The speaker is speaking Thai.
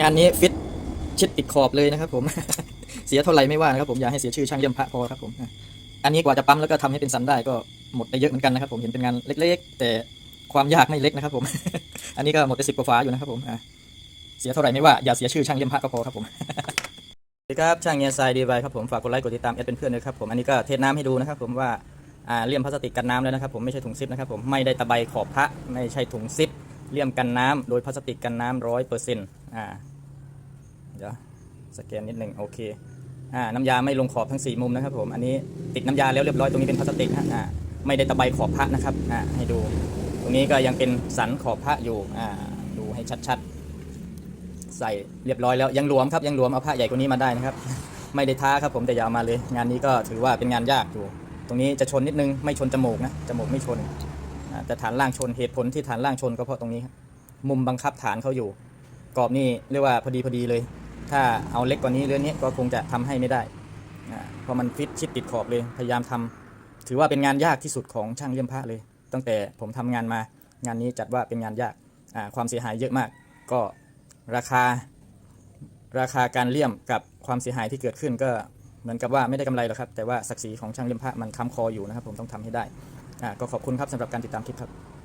งานนี้ฟิตชิดติดขอบเลยนะครับผม เสียเท่าไหร่ไม่ว่านะครับผมอย่าให้เสียชื่อช่างเยี่ยมพระพอครับผม อันนี้กว่าจะปั๊มแล้วก็ทำให้เป็นสันได้ก็หมดไปเยอะเหมือนกันนะครับผมเห็นเป็นงานเล็ก ๆ แต่ความยากไม่เล็กนะครับผม อันนี้ก็หมดไปสิบกว่าฝาอยู่นะครับผมเสียเท่าไหร่ไม่ว่าอย่าเสียชื่อช่างเยี่ยมพระก็พอครับผมสวัสดีครับช่างเงียนทรายดีไวครับผมฝากกดไลค์กดติดตามแอดเป็นเพื่อนด้วยครับผมอันนี้ก็เทน้ำให้ดูนะครับผมว่าอ่าเลี่ยมพลาสติกกันน้ำแล้วนะครับผมไม่ใช่ถุงซิปนะครับผมไม่ได้ตะไบขอบพระไม่ใช่ถุงซิปเลี่ยมกันน้ำโดยพลาสติกกันน้ำร้อยเปอร์เซ็นต์อ่า เดี๋ยวสแกนนิดหนึ่งโอเคอ่าน้ำยาไม่ลงขอบทั้งสี่มุมนะครับผมอันนี้ติดน้ำยาแล้วเรียบร้อยตรงนี้เป็นพลาสติกฮะอ่าไม่ได้ตะไบขอบพระนะครับอ่าให้ดู ตรงนี้ก็ยังเป็นสันขอบพระอยู่อ่าดูให้ชัดๆ ใส่เรียบร้อยแล้วยังหลวมครับยังหลวมเอาผ้าใหญ่กว่านี้มาได้นะครับ ไม่ได้ท้าครับผมแต่ยาเอามาเลย งานนี้ก็ถือว่าเป็นงานยากอยู่ ตรงนี้จะชนนิดนึงไม่ชนจมูกนะจมูกไม่ชนอ่าแต่ฐานล่างชนเหตุผลที่ฐานล่างชนก็เพราะตรงนี้ครับมุมบังคับฐานเขาอยู่ กรอบนี่เรียกว่าพอดีพอดีเลย ถ้าเอาเล็กกว่านี้เรื่องนี้ก็คงจะทำให้ไม่ได้เพราะมันฟิตชิดติดขอบเลย พยายามทำถือว่าเป็นงานยากที่สุดของช่างเลี่ยมพระเลย ตั้งแต่ผมทำงานมางานนี้จัดว่าเป็นงานยากความเสียหายเยอะมาก ก็ราคาราคาการเลี่ยมกับความเสียหายที่เกิดขึ้นก็เหมือนกับว่าไม่ได้กำไรหรอกครับ แต่ว่าศักดิ์ศรีของช่างเลี่ยมพระมันค้ำคออยู่นะครับ ผมต้องทำให้ได้ก็ขอบคุณครับสำหรับการติดตามคลิปครับ